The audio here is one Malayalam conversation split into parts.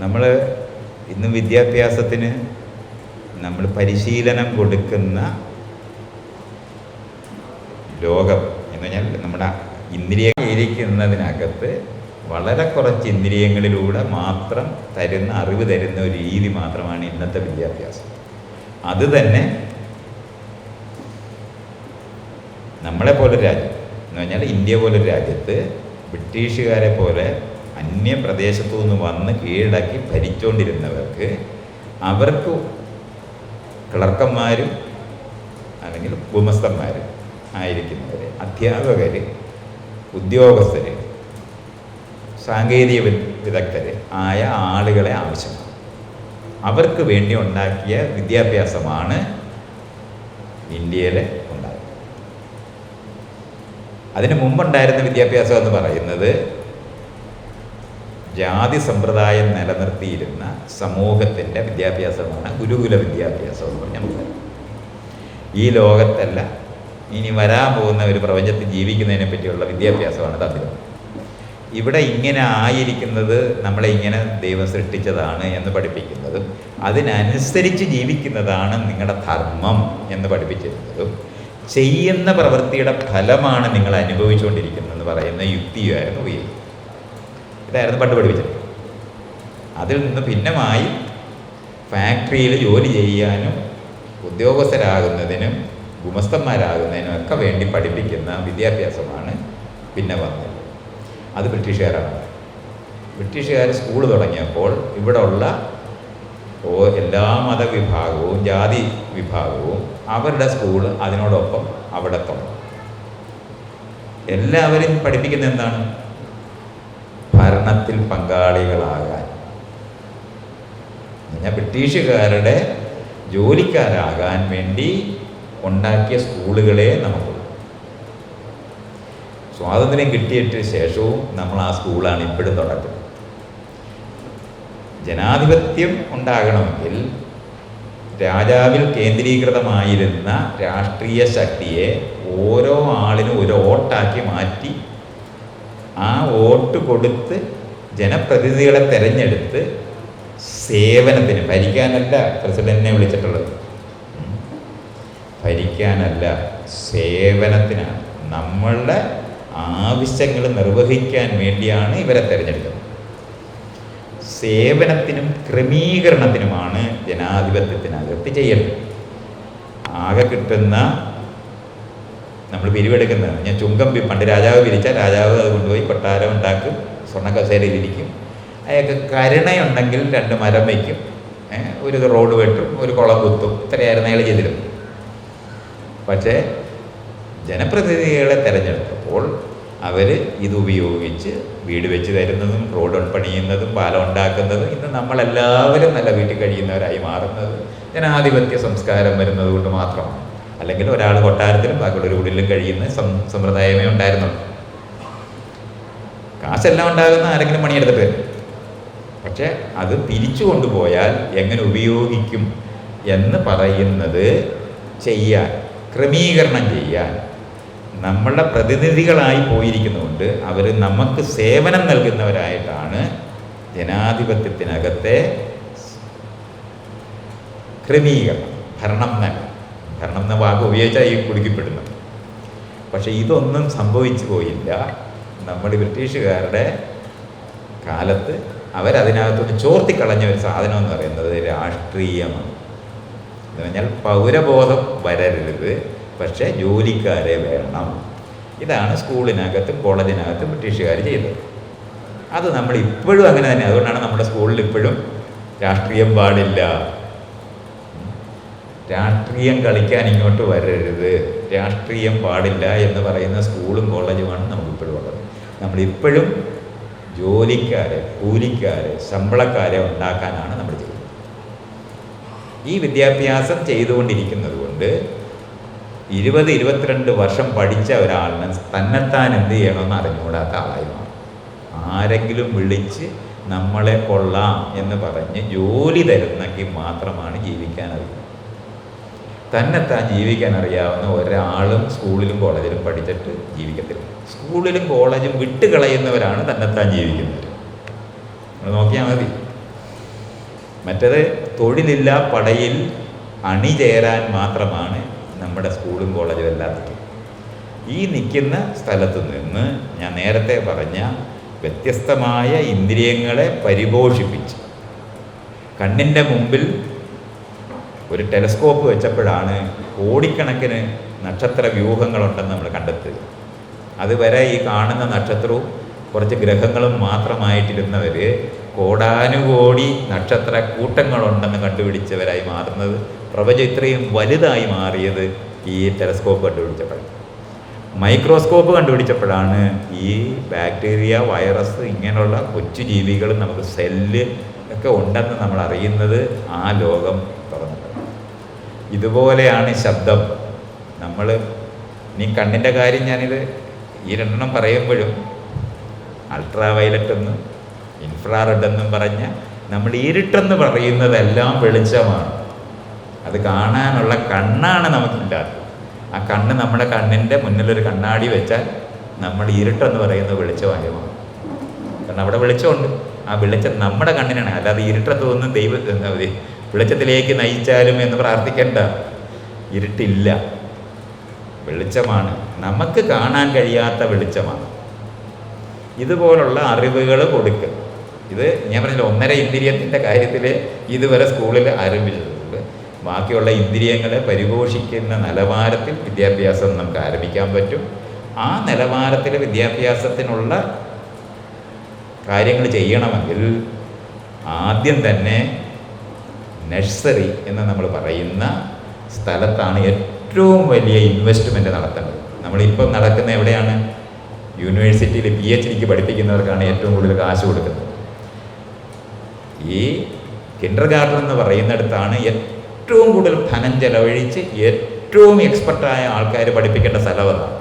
നമ്മൾ ഇന്ന് വിദ്യാഭ്യാസത്തിന് നമ്മൾ പരിശീലനം കൊടുക്കുന്ന ലോകം എന്ന് പറഞ്ഞാൽ നമ്മുടെ ഇന്ദ്രിയ ഇരിക്കുന്നതിനകത്ത് വളരെ കുറച്ച് ഇന്ദ്രിയങ്ങളിലൂടെ മാത്രം തരുന്ന അറിവ് തരുന്ന ഒരു രീതി മാത്രമാണ് ഇന്നത്തെ വിദ്യാഭ്യാസം. അത് തന്നെ നമ്മളെ പോലൊരു രാജ്യം. എന്ന് പറഞ്ഞാൽ ഇന്ത്യ പോലൊരു രാജ്യത്ത് ബ്രിട്ടീഷുകാരെ പോലെ അന്യ പ്രദേശത്തു നിന്ന് വന്ന് കീഴടക്കി ഭരിച്ചുകൊണ്ടിരുന്നവർക്ക് അവർക്ക് ക്ലർക്കന്മാരും അല്ലെങ്കിൽ ഗുമസ്തന്മാരും ആയിരിക്കുന്നവർ അധ്യാപകർ ഉദ്യോഗസ്ഥർ സാങ്കേതിക വിദഗ്ധർ ആയ ആളുകളെ ആവശ്യമാണ്. അവർക്ക് വേണ്ടി ഉണ്ടാക്കിയ വിദ്യാഭ്യാസമാണ് ഇന്ത്യയിലെ ഉണ്ടായത്. അതിന് മുമ്പുണ്ടായിരുന്ന വിദ്യാഭ്യാസം എന്ന് പറയുന്നത് ജാതി സമ്പ്രദായം നിലനിർത്തിയിരുന്ന സമൂഹത്തിന്റെ വിദ്യാഭ്യാസമാണ് ഗുരുകുല വിദ്യാഭ്യാസം എന്ന് പറഞ്ഞാൽ ഈ ലോകത്തല്ല ഇനി വരാൻ പോകുന്ന ഒരു പ്രപഞ്ചത്തിൽ ജീവിക്കുന്നതിനെ പറ്റിയുള്ള വിദ്യാഭ്യാസമാണ് തന്നിരുന്നത് ഇവിടെ ഇങ്ങനെ ആയിരിക്കുന്നത് നമ്മളെ ഇങ്ങനെ ദൈവം സൃഷ്ടിച്ചതാണ് എന്ന് പഠിപ്പിക്കുന്നതും അതിനനുസരിച്ച് ജീവിക്കുന്നതാണ് നിങ്ങളുടെ ധർമ്മം എന്ന് പഠിപ്പിച്ചിരുന്നതും ചെയ്യുന്ന പ്രവൃത്തിയുടെ ഫലമാണ് നിങ്ങൾ അനുഭവിച്ചുകൊണ്ടിരിക്കുന്നതെന്ന് പറയുന്ന യുക്തിയായിരുന്നു ഉപയോഗിക്കുന്നത് ഇതായിരുന്നു പണ്ട് പഠിപ്പിച്ചത്. അതിൽ നിന്ന് ഭിന്നമായി ഫാക്ടറിയിൽ ജോലി ചെയ്യാനും ഉദ്യോഗസ്ഥരാകുന്നതിനും ഗുമസ്തന്മാരാകുന്നതിനും ഒക്കെ വേണ്ടി പഠിപ്പിക്കുന്ന വിദ്യാഭ്യാസമാണ് പിന്നെ വന്നത്. അത് ബ്രിട്ടീഷുകാരാണ്. ബ്രിട്ടീഷുകാർ സ്കൂൾ തുടങ്ങിയപ്പോൾ ഇവിടെ ഉള്ള എല്ലാ മതവിഭാഗവും ജാതി വിഭാഗവും അവരുടെ സ്കൂൾ അതിനോടൊപ്പം അവിടെ തുടങ്ങും എല്ലാവരും പഠിപ്പിക്കുന്ന എന്താണ്? ഭരണത്തിൽ പങ്കാളികളാകാൻ. ഞാൻ ബ്രിട്ടീഷുകാരുടെ ജോലിക്കാരാകാൻ വേണ്ടി ഉണ്ടാക്കിയ സ്കൂളുകളെ നമുക്ക്. സ്വാതന്ത്ര്യം കിട്ടിയിട്ട് ശേഷവും നമ്മൾ ആ സ്കൂളാണ് ഇപ്പോഴും തുടക്കുന്നത് ജനാധിപത്യം ഉണ്ടാകണമെങ്കിൽ രാജാവിൽ കേന്ദ്രീകൃതമായിരുന്ന രാഷ്ട്രീയ ശക്തിയെ ഓരോ ആളിനും ഒരു വോട്ടാക്കി മാറ്റി ആ വോട്ട് കൊടുത്ത് ജനപ്രതിനിധികളെ തെരഞ്ഞെടുത്ത് സേവനത്തിന് ഭരിക്കാനല്ല പ്രസിഡന്റിനെ വിളിച്ചിട്ടുള്ളത്. ഭരിക്കാനല്ല സേവനത്തിനാണ്. നമ്മളുടെ ആവശ്യങ്ങൾ നിർവഹിക്കാൻ വേണ്ടിയാണ് ഇവരെ തിരഞ്ഞെടുക്കുന്നത് സേവനത്തിനും ക്രമീകരണത്തിനുമാണ് ജനാധിപത്യത്തിനകത്ത് ചെയ്യേണ്ടത്. ആകെ കിട്ടുന്ന നമ്മൾ പിരിവെടുക്കുന്നതാണ്. ഞാൻ ചുങ്കം പണ്ട് രാജാവ് പിരിച്ചാൽ രാജാവ് അത് കൊണ്ടുപോയി കൊട്ടാരം ഉണ്ടാക്കും സ്വർണ കസേരയിലിരിക്കും അയാൾക്ക് കരുണയുണ്ടെങ്കിൽ രണ്ട് മരം വയ്ക്കും. ഒരു റോഡ് വെട്ടും ഒരു കുളം കുത്തും. ഇത്രയായിരുന്നു അയാൾ ചെയ്തിരുന്നത്. പക്ഷേ ജനപ്രതിനിധികളെ തിരഞ്ഞെടുത്തപ്പോൾ അവർ ഇത് ഉപയോഗിച്ച് വീട് വെച്ച് തരുന്നതും റോഡ് പണിയുന്നതും പാലം ഉണ്ടാക്കുന്നതും ഇന്ന് നമ്മളെല്ലാവരും നല്ല വീട്ടിൽ കഴിയുന്നവരായി മാറുന്നത് ജനാധിപത്യ സംസ്കാരം വരുന്നത് കൊണ്ട് മാത്രമാണ്. അല്ലെങ്കിൽ ഒരാൾ കൊട്ടാരത്തിലും ബാക്കിയുള്ളൊരു കുടിലും കഴിയുന്ന സമ്പ്രദായമേ ഉണ്ടായിരുന്നുള്ളൂ. കാശെല്ലാം ഉണ്ടാകുന്ന ആരെങ്കിലും പണിയെടുത്തിട്ട് പക്ഷെ അത് തിരിച്ചു കൊണ്ടുപോയാൽ എങ്ങനെ ഉപയോഗിക്കും എന്ന് പറയുന്നത് ചെയ്യാൻ ക്രമീകരണം ചെയ്യാൻ നമ്മളുടെ പ്രതിനിധികളായി പോയിരിക്കുന്നതുകൊണ്ട് അവർ നമുക്ക് സേവനം നൽകുന്നവരായിട്ടാണ് ജനാധിപത്യത്തിനകത്തെ ക്രമീകരണം ഭരണം എന്നല്ല ഭരണം എന്ന വാക്ക് ഉപയോഗിച്ചാൽ ഈ കുടുക്കിപ്പെടുന്നത്. പക്ഷേ ഇതൊന്നും സംഭവിച്ചു പോയില്ല. നമ്മൾ ബ്രിട്ടീഷുകാരുടെ കാലത്ത് അവരതിനകത്തോട്ട് ചോർത്തിക്കളഞ്ഞ ഒരു സാധനം എന്ന് പറയുന്നത് രാഷ്ട്രീയമാണ്. എന്ന് പറഞ്ഞാൽ പൗരബോധം വരരുത് പക്ഷേ ജോലിക്കാരെ വേണം. ഇതാണ് സ്കൂളിനകത്തും കോളേജിനകത്തും ബ്രിട്ടീഷുകാർ ചെയ്തത്. അത് നമ്മൾ ഇപ്പോഴും അങ്ങനെ തന്നെ. അതുകൊണ്ടാണ് നമ്മുടെ സ്കൂളിൽ ഇപ്പോഴും രാഷ്ട്രീയം പാടില്ല. രാഷ്ട്രീയം കളിക്കാൻ ഇങ്ങോട്ട് വരരുത്. രാഷ്ട്രീയം പാടില്ല എന്ന് പറയുന്ന സ്കൂളും കോളേജുമാണ് നമുക്കിപ്പോഴും ഉള്ളത്. നമ്മളിപ്പോഴും ജോലിക്കാരെ കൂലിക്കാരെ ശമ്പളക്കാരെ ഉണ്ടാക്കാനാണ് നമ്മൾ ചെയ്യുന്നത്. ഈ വിദ്യാഭ്യാസം ചെയ്തുകൊണ്ടിരിക്കുന്നത് കൊണ്ട് ഇരുപത് ഇരുപത്തിരണ്ട് വർഷം പഠിച്ച ഒരാളിന് തന്നെത്താൻ എന്ത് ചെയ്യണമെന്ന് അറിഞ്ഞുകൂടാത്ത ആളായി മാറും. ആരെങ്കിലും വിളിച്ച് നമ്മളെ കൊള്ളാം എന്ന് പറഞ്ഞ് ജോലി തരുന്നെങ്കിൽ മാത്രമാണ് ജീവിക്കാൻ അറിയുന്നത്. തന്നെത്താൻ ജീവിക്കാൻ അറിയാവുന്ന ഒരാളും സ്കൂളിലും കോളേജിലും പഠിച്ചിട്ട് ജീവിക്കത്തില്ല. സ്കൂളിലും കോളേജും വിട്ട് കളയുന്നവരാണ് തന്നെത്താൻ ജീവിക്കുന്നത്. നോക്കിയാൽ മതി. മറ്റത് തൊഴിലില്ല പടയിൽ അണിചേരാൻ മാത്രമാണ് നമ്മുടെ സ്കൂളും കോളേജും എല്ലാത്തിലും ഈ നിൽക്കുന്ന സ്ഥലത്ത് നിന്ന് ഞാൻ നേരത്തെ പറഞ്ഞ വ്യത്യസ്തമായ ഇന്ദ്രിയങ്ങളെ പരിപോഷിപ്പിച്ച് കണ്ണിന്റെ മുമ്പിൽ ഒരു ടെലസ്കോപ്പ് വെച്ചപ്പോഴാണ് കോടിക്കണക്കിന് നക്ഷത്ര വ്യൂഹങ്ങളുണ്ടെന്ന് നമ്മൾ കണ്ടെത്തുക. അതുവരെ ഈ കാണുന്ന നക്ഷത്രവും കുറച്ച് ഗ്രഹങ്ങളും മാത്രമായിട്ടിരുന്നവർ കോടാനുകോടി നക്ഷത്ര കൂട്ടങ്ങളുണ്ടെന്ന് കണ്ടുപിടിച്ചവരായി മാറുന്നത് പ്രപഞ്ചം ഇത്രയും വലുതായി മാറിയത് ഈ ടെലസ്കോപ്പ് കണ്ടുപിടിച്ചപ്പോഴാണ്. മൈക്രോസ്കോപ്പ് കണ്ടുപിടിച്ചപ്പോഴാണ് ഈ ബാക്ടീരിയ വൈറസ് ഇങ്ങനെയുള്ള കൊച്ചു ജീവികൾ നമുക്ക് സെല്ല് ഒക്കെ ഉണ്ടെന്ന് നമ്മൾ അറിയുന്നത് ആ ലോകം ഇതുപോലെയാണ് ശബ്ദം. നമ്മൾ നീ കണ്ണിന്റെ കാര്യം ഞാനിത് ഈ രണ്ടെണ്ണം പറയുമ്പോഴും അൾട്രാ വയലറ്റ് എന്നും ഇൻഫ്രാറെഡ് എന്നും പറഞ്ഞ് നമ്മൾ ഇരുട്ടെന്ന് പറയുന്നതെല്ലാം വെളിച്ചമാണ്. അത് കാണാനുള്ള കണ്ണാണ് നമുക്കില്ലാത്തത്. ആ കണ്ണ് നമ്മുടെ കണ്ണിന്റെ മുന്നിലൊരു കണ്ണാടി വെച്ചാൽ നമ്മൾ ഇരുട്ടെന്ന് പറയുന്നത് വെളിച്ചമായി മാറും കാരണം അവിടെ വെളിച്ചമുണ്ട്. ആ വെളിച്ചം നമ്മുടെ കണ്ണിനാണ്. അല്ലാതെ ഇരുട്ടെന്ന് തോന്നുന്നു ദൈവ വെളിച്ചത്തിലേക്ക് നയിച്ചാലും എന്ന് പ്രാർത്ഥിക്കേണ്ട. ഇരുട്ടില്ല. വെളിച്ചമാണ്. നമുക്ക് കാണാൻ കഴിയാത്ത വെളിച്ചമാണ്. ഇതുപോലുള്ള അറിവുകൾ കൊടുക്കുക ഇത് ഞാൻ പറഞ്ഞില്ല ഒന്നര ഇന്ദ്രിയത്തിന്റെ കാര്യത്തിൽ ഇതുവരെ സ്കൂളിൽ ആരംഭിച്ചിട്ടുണ്ട്. ബാക്കിയുള്ള ഇന്ദ്രിയങ്ങളെ പരിപോഷിക്കുന്ന നിലവാരത്തിൽ വിദ്യാഭ്യാസം നമുക്ക് ആരംഭിക്കാൻ പറ്റും. ആ നിലവാരത്തിൽ വിദ്യാഭ്യാസത്തിനുള്ള കാര്യങ്ങൾ ചെയ്യണമെങ്കിൽ ആദ്യം തന്നെ നഴ്സറി എന്ന് നമ്മൾ പറയുന്ന സ്ഥലത്താണ് ഏറ്റവും വലിയ ഇൻവെസ്റ്റ്മെന്റ് നടത്തേണ്ടത്. നമ്മളിപ്പം നടക്കുന്ന എവിടെയാണ്? യൂണിവേഴ്സിറ്റിയിൽ പി എച്ച് ഡിക്ക് പഠിപ്പിക്കുന്നവർക്കാണ് ഏറ്റവും കൂടുതൽ കാശ് കൊടുക്കുന്നത്. ഈ കിൻഡർ ഗാർഡൻ എന്ന് പറയുന്നിടത്താണ് ഏറ്റവും കൂടുതൽ ധനം ചെലവഴിച്ച് ഏറ്റവും എക്സ്പെർട്ടായ ആൾക്കാർ പഠിപ്പിക്കേണ്ട സ്ഥലം അതാണ്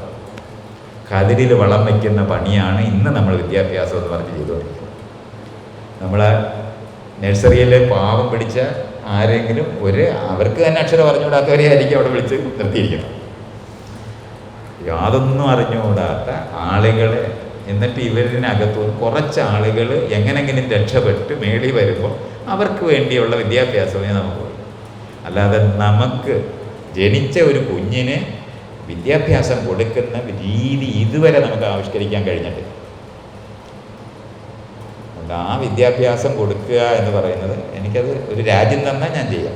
കതിരിൽ വളം വയ്ക്കുന്ന പണിയാണ് ഇന്ന് നമ്മൾ വിദ്യാഭ്യാസം എന്ന് പറഞ്ഞ് ചെയ്തുകൊണ്ടിരിക്കുന്നത്. നമ്മളെ നഴ്സറിയിലെ പാവം പിടിച്ച ആരെങ്കിലും ഒരു അവർക്ക് തന്നെ അക്ഷരം അറിഞ്ഞുകൂടാത്തവരെ ആയിരിക്കും അവിടെ വിളിച്ച് നിർത്തിയിരിക്കുന്നത്. യാതൊന്നും അറിഞ്ഞുകൂടാത്ത ആളുകളെ എന്നിട്ട് ഇവരിനകത്തു കുറച്ച് ആളുകൾ എങ്ങനെങ്കിലും രക്ഷപ്പെട്ട് മേളി വരുമ്പോൾ അവർക്ക് വേണ്ടിയുള്ള വിദ്യാഭ്യാസമേ നമുക്ക് അല്ലാതെ നമുക്ക് ജനിച്ച ഒരു കുഞ്ഞിന് വിദ്യാഭ്യാസം കൊടുക്കുന്ന രീതി ഇതുവരെ നമുക്ക് ആവിഷ്കരിക്കാൻ കഴിഞ്ഞിട്ടില്ല. ആ വിദ്യാഭ്യാസം കൊടുക്കുക എന്ന് പറയുന്നത് എനിക്കത് ഒരു രാജ്യം തന്നാൽ ഞാൻ ചെയ്യാം.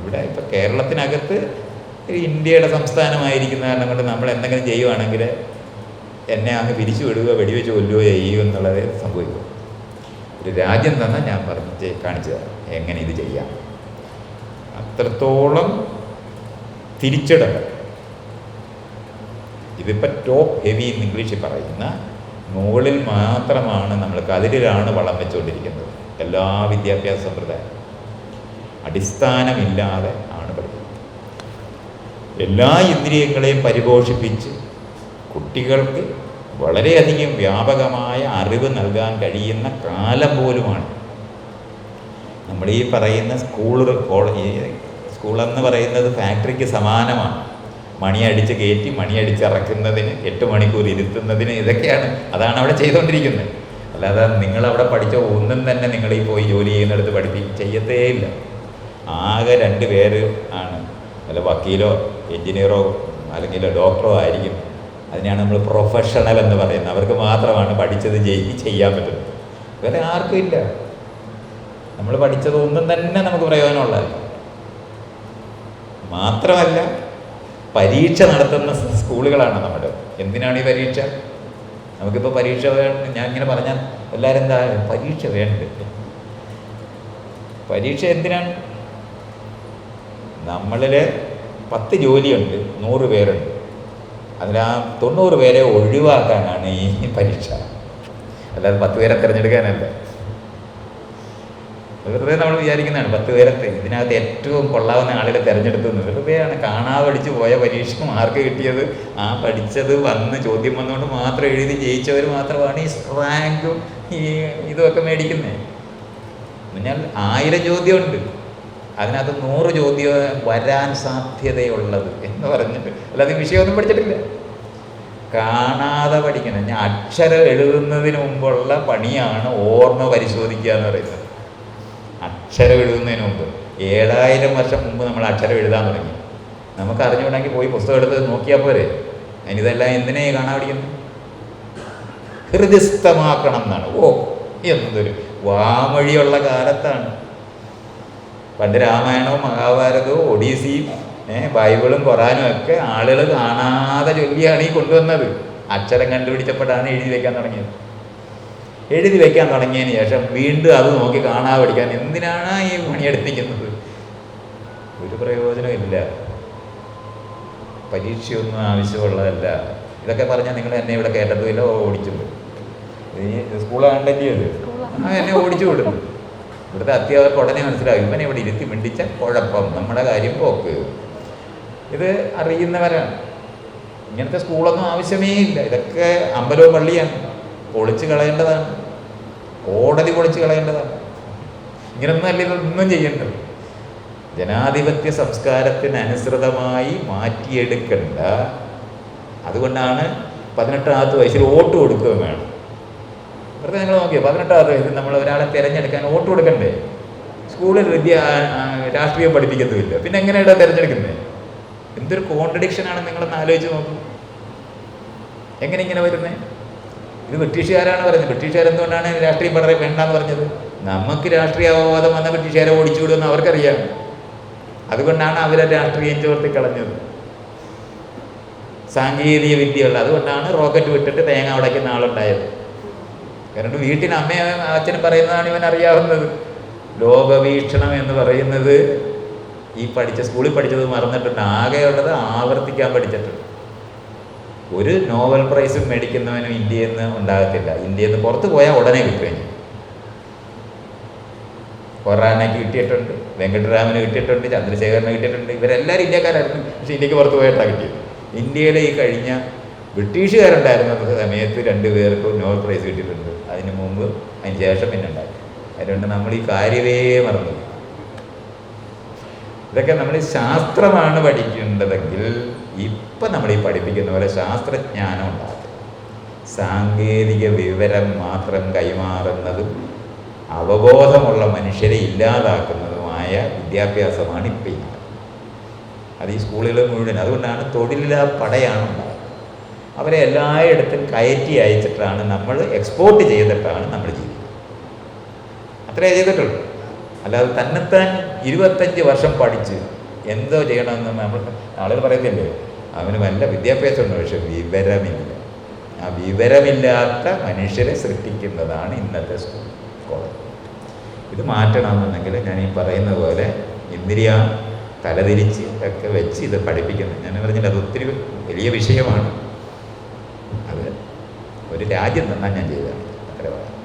ഇവിടെ ഇപ്പം കേരളത്തിനകത്ത് ഇന്ത്യയുടെ സംസ്ഥാനമായിരിക്കുന്ന കാരണം കൊണ്ട് നമ്മൾ എന്തെങ്കിലും ചെയ്യുവാണെങ്കിൽ എന്നെ അങ്ങ് പിരിച്ചു വിടുക വെടിവെച്ച് കൊല്ലുകയോ ചെയ്യുക എന്നുള്ളത് സംഭവിക്കും. ഒരു രാജ്യം തന്നെ ഞാൻ പറഞ്ഞ് കാണിച്ചു തരാം. എങ്ങനെ ഇത് ചെയ്യാം? അത്രത്തോളം തിരിച്ചടവ്. ഇതിപ്പോൾ ടോപ്പ് ഹെവി ഇംഗ്ലീഷിൽ പറയുന്ന മുകളിൽ മാത്രമാണ് നമ്മൾ കതിരിലാണ് വളം വെച്ചുകൊണ്ടിരിക്കുന്നത്. എല്ലാ വിദ്യാഭ്യാസ സമ്പ്രദായം അടിസ്ഥാനമില്ലാതെ ആണ് പഠിക്കുന്നത്. എല്ലാ ഇന്ദ്രിയങ്ങളെയും പരിപോഷിപ്പിച്ച് കുട്ടികൾക്ക് വളരെയധികം വ്യാപകമായ അറിവ് നൽകാൻ കഴിയുന്ന കാലം പോലുമാണ്. നമ്മൾ ഈ പറയുന്ന സ്കൂൾ സ്കൂളെന്ന് പറയുന്നത് ഫാക്ടറിക്ക് സമാനമാണ്. മണിയടിച്ച് കയറ്റി മണിയടിച്ച് ഇറക്കുന്നതിന് എട്ട് മണിക്കൂർ ഇരുത്തുന്നതിന് ഇതൊക്കെയാണ് അതാണ് അവിടെ ചെയ്തുകൊണ്ടിരിക്കുന്നത് അല്ലാതെ നിങ്ങളവിടെ പഠിച്ച ഒന്നും തന്നെ നിങ്ങൾ ഈ പോയി ജോലി ചെയ്യുന്നിടത്ത് പഠിപ്പി ചെയ്യത്തേ ഇല്ല. ആകെ രണ്ട് പേര് ആണ്. അല്ല വക്കീലോ എഞ്ചിനീയറോ അല്ലെങ്കിൽ ഡോക്ടറോ ആയിരിക്കും. അതിനെയാണ് നമ്മൾ പ്രൊഫഷണൽ എന്ന് പറയുന്നത്. അവർക്ക് മാത്രമാണ് പഠിച്ചത് ജയിച്ച് ചെയ്യാൻ പറ്റുന്നത്. വേറെ ആർക്കും ഇല്ല. നമ്മൾ പഠിച്ചത് ഒന്നും തന്നെ നമുക്ക് പ്രയോജനമുള്ളതല്ല. മാത്രമല്ല പരീക്ഷ നടത്തുന്ന സ്കൂളുകളാണ് നമ്മുടെ. എന്തിനാണ് ഈ പരീക്ഷ? നമുക്കിപ്പോൾ പരീക്ഷ വേണ്ട ഞാൻ ഇങ്ങനെ പറഞ്ഞാൽ എല്ലാവരും എന്താ പരീക്ഷ വേണ്ട? പരീക്ഷ എന്തിനാണ്? നമ്മളിൽ പത്ത് ജോലിയുണ്ട് നൂറ് പേരുണ്ട്. അതിൽ ആ തൊണ്ണൂറ് പേരെ ഒഴിവാക്കാനാണ് ഈ പരീക്ഷ. അല്ലാതെ പത്ത് പേരെ തിരഞ്ഞെടുക്കാനല്ല. വെറുതെ നമ്മൾ വിചാരിക്കുന്നതാണ് പത്ത് പേരത്തെ ഇതിനകത്ത് ഏറ്റവും കൊള്ളാവുന്ന ആളുകളെ തിരഞ്ഞെടുത്തുന്നു വെറുതെയാണ് കാണാപടിച്ച് പോയ പരീക്ഷ മാർക്ക് കിട്ടിയത്. ആ പഠിച്ചത് വന്ന് ചോദ്യം വന്നുകൊണ്ട് മാത്രം എഴുതി ജയിച്ചവർ മാത്രമാണ് ഈ റാങ്കും ഈ ഇതുമൊക്കെ മേടിക്കുന്നത് എന്നാൽ ആയിരം ചോദ്യമുണ്ട്. അതിനകത്ത് നൂറ് ചോദ്യം വരാൻ സാധ്യതയുള്ളത് എന്ന് പറഞ്ഞിട്ട്. അല്ലാതെ വിഷയമൊന്നും പഠിച്ചിട്ടില്ല. കാണാതെ പഠിക്കണം. ഞാൻ അക്ഷരം എഴുതുന്നതിന് മുമ്പുള്ള പണിയാണ് ഓർമ്മ പരിശോധിക്കുക എന്ന് പറയുന്നത്. അക്ഷരം എഴുതുന്നതിന് മുമ്പ്. ഏഴായിരം വർഷം മുമ്പ് നമ്മൾ അക്ഷരം എഴുതാൻ തുടങ്ങി. നമുക്ക് അറിഞ്ഞുകൂടെങ്കിൽ പോയി പുസ്തകം എടുത്ത് നോക്കിയാൽ പോരെ. അതിനിതെല്ലാം എന്തിനേ കാണാൻ പഠിക്കുന്നു ഹൃദയസ്ഥമാക്കണം എന്നാണ്. ഓ എന്തൊരു വാമൊഴിയുള്ള കാലത്താണ്. പണ്ട് രാമായണവും മഹാഭാരതവും ഒഡീസിയും ബൈബിളും ഖുറാനും ഒക്കെ ആളുകൾ കാണാതെ ചൊല്ലിയാണ് ഈ കൊണ്ടുവന്നത്. അക്ഷരം കണ്ടുപിടിച്ചപ്പോഴാണ് എഴുതി വയ്ക്കാൻ തുടങ്ങിയത്. എഴുതി വെക്കാൻ തുടങ്ങിയതിന് ശേഷം വീണ്ടും അത് നോക്കി കാണാതെ പഠിക്കാൻ എന്തിനാണ് ഈ പണിയെടുപ്പിക്കുന്നത് ഒരു പ്രയോജനമില്ല പരീക്ഷയൊന്നും ആവശ്യമുള്ളതല്ല. ഇതൊക്കെ പറഞ്ഞാൽ നിങ്ങൾ എന്നെ ഇവിടെ കയറ്റത്തുമില്ല ഓടിച്ചു ഇനി സ്കൂളാണ്ടല്ലേ അത്? എന്നെ ഓടിച്ചു വിടും. ഇവിടുത്തെ അധ്യാപകർക്ക് ഉടനെ മനസ്സിലാവും ഇവനെ ഇവിടെ ഇരുത്തി മിണ്ടിച്ച കുഴപ്പം. നമ്മുടെ കാര്യം പോക്ക്. ഇത് അറിയുന്നവരാണ്. ഇങ്ങനത്തെ സ്കൂളൊന്നും ആവശ്യമേ ഇല്ല. ഇതൊക്കെ അമ്പലവും പള്ളിയാണ്. പൊളിച്ച് കളയേണ്ടതാണ്. കോടതി പൊളിച്ച് കളയേണ്ടതാണ്. ഇങ്ങനൊന്നും അല്ല ഇതൊന്നും ചെയ്യേണ്ടത്. ജനാധിപത്യ സംസ്കാരത്തിനനുസൃതമായി മാറ്റിയെടുക്കേണ്ട. അതുകൊണ്ടാണ് പതിനെട്ടാമത്തെ വയസ്സിൽ വോട്ട് കൊടുക്കുക വേണം. വെറുതെ നിങ്ങൾ നോക്കിയോ പതിനെട്ടാമത്തെ വയസ്സിൽ നമ്മൾ ഒരാളെ തിരഞ്ഞെടുക്കാൻ വോട്ട് കൊടുക്കണ്ടേ? സ്കൂളിൽ വിദ്യ രാഷ്ട്രീയം പഠിപ്പിക്കത്തുമില്ല. പിന്നെ എങ്ങനെയാണ് തിരഞ്ഞെടുക്കുന്നത് എന്തൊരു കോൺട്രഡിക്ഷൻ ആണ് നിങ്ങളൊന്ന് ആലോചിച്ച് നോക്കൂ. എങ്ങനെ ഇങ്ങനെ വരുന്നത് ഇത് ബ്രിട്ടീഷുകാരാണ് പറയുന്നത്. ബ്രിട്ടീഷുകാർ എന്തുകൊണ്ടാണ് രാഷ്ട്രീയം വളരെ വേണ്ടെന്ന് പറഞ്ഞത്? നമുക്ക് രാഷ്ട്രീയ അവബോധം വന്ന ബ്രിട്ടീഷുകാരെ ഓടിച്ചു വിടുമെന്ന് അവർക്കറിയാം. അതുകൊണ്ടാണ് അവരെ രാഷ്ട്രീയം ചോർത്തി കളഞ്ഞത്. സാങ്കേതിക വിദ്യകൾ. അതുകൊണ്ടാണ് റോക്കറ്റ് വിട്ടിട്ട് തേങ്ങ ഉടയ്ക്കുന്ന ആളുണ്ടായത്. കാരണം വീട്ടിന് അമ്മയും അച്ഛനും പറയുന്നതാണ് ഇവൻ അറിയാവുന്നത്. ലോകവീക്ഷണം എന്ന് പറയുന്നത് ഈ പഠിച്ച സ്കൂളിൽ പഠിച്ചത് മറന്നിട്ടുണ്ട്. ആകെയുള്ളത് ആവർത്തിക്കാൻ പഠിച്ചിട്ടുണ്ട്. ഒരു നോവൽ പ്രൈസും മേടിക്കുന്നവനും ഇന്ത്യയിൽ നിന്ന് ഉണ്ടാകത്തില്ല. ഇന്ത്യയിൽ നിന്ന് പുറത്ത് പോയാൽ ഉടനെ കിട്ടുകയും ചെയ്യും കൊറാനയ്ക്ക് കിട്ടിയിട്ടുണ്ട് വെങ്കട്ടരാമന് കിട്ടിയിട്ടുണ്ട് ചന്ദ്രശേഖരന് കിട്ടിയിട്ടുണ്ട്. ഇവരെല്ലാവരും ഇന്ത്യക്കാരായിരുന്നു. പക്ഷേ ഇന്ത്യയ്ക്ക് പുറത്ത് പോയിട്ടാണ് കിട്ടിയത്. ഇന്ത്യയിലെ ഈ കഴിഞ്ഞ ബ്രിട്ടീഷുകാരുണ്ടായിരുന്ന സമയത്ത് രണ്ട് പേർക്ക് നോവൽ പ്രൈസ് കിട്ടിയിട്ടുണ്ട്. അതിന് മുമ്പ് അതിന് ശേഷം പിന്നെ ഉണ്ടായി അതുകൊണ്ട് നമ്മൾ ഈ കാര്യമേ മറന്നു. ഇതൊക്കെ നമ്മൾ ശാസ്ത്രമാണ് പഠിക്കേണ്ടതെങ്കിൽ ഇപ്പം നമ്മൾ ഈ പഠിപ്പിക്കുന്ന പോലെ ശാസ്ത്രജ്ഞാനം ഉണ്ടാകും സാങ്കേതിക വിവരം മാത്രം കൈമാറുന്നതും അവബോധമുള്ള മനുഷ്യരെ ഇല്ലാതാക്കുന്നതുമായ വിദ്യാഭ്യാസമാണ് ഇപ്പം ഇല്ല. അത് ഈ സ്കൂളുകൾ മുഴുവൻ അതുകൊണ്ടാണ് തൊഴിലില്ലാ പടയാണ് ഉണ്ടാകുന്നത് അവരെ എല്ലായിടത്തും കയറ്റി അയച്ചിട്ടാണ് നമ്മൾ എക്സ്പോർട്ട് ചെയ്തിട്ടാണ് നമ്മൾ ജീവിക്കുന്നത്. അത്രേ ചെയ്തിട്ടുള്ളൂ. അല്ലാതെ തന്നെത്താൻ ഇരുപത്തഞ്ച് വർഷം പഠിച്ച് എന്തോ ചെയ്യണമെന്ന് നമ്മൾ ആളുകൾ പറയുന്നില്ലേ അവന് നല്ല വിദ്യാഭ്യാസമുണ്ട് പക്ഷെ വിവരമില്ല. ആ വിവരമില്ലാത്ത മനുഷ്യരെ സൃഷ്ടിക്കുന്നതാണ് ഇന്നത്തെ സ്കൂൾ കോളേജ്. ഇത് മാറ്റണമെന്നുണ്ടെങ്കിൽ ഞാൻ ഈ പറയുന്ന പോലെ ഇന്ദ്രിയ തലതിരിച്ച് ഒക്കെ വെച്ച് ഇത് പഠിപ്പിക്കുന്നത്? ഞാൻ പറഞ്ഞില്ല അത് ഒത്തിരി വലിയ വിഷയമാണ്. അത് ഒരു രാജ്യം തന്നാൽ ഞാൻ ചെയ്തതാണ് അത്ര പറയാം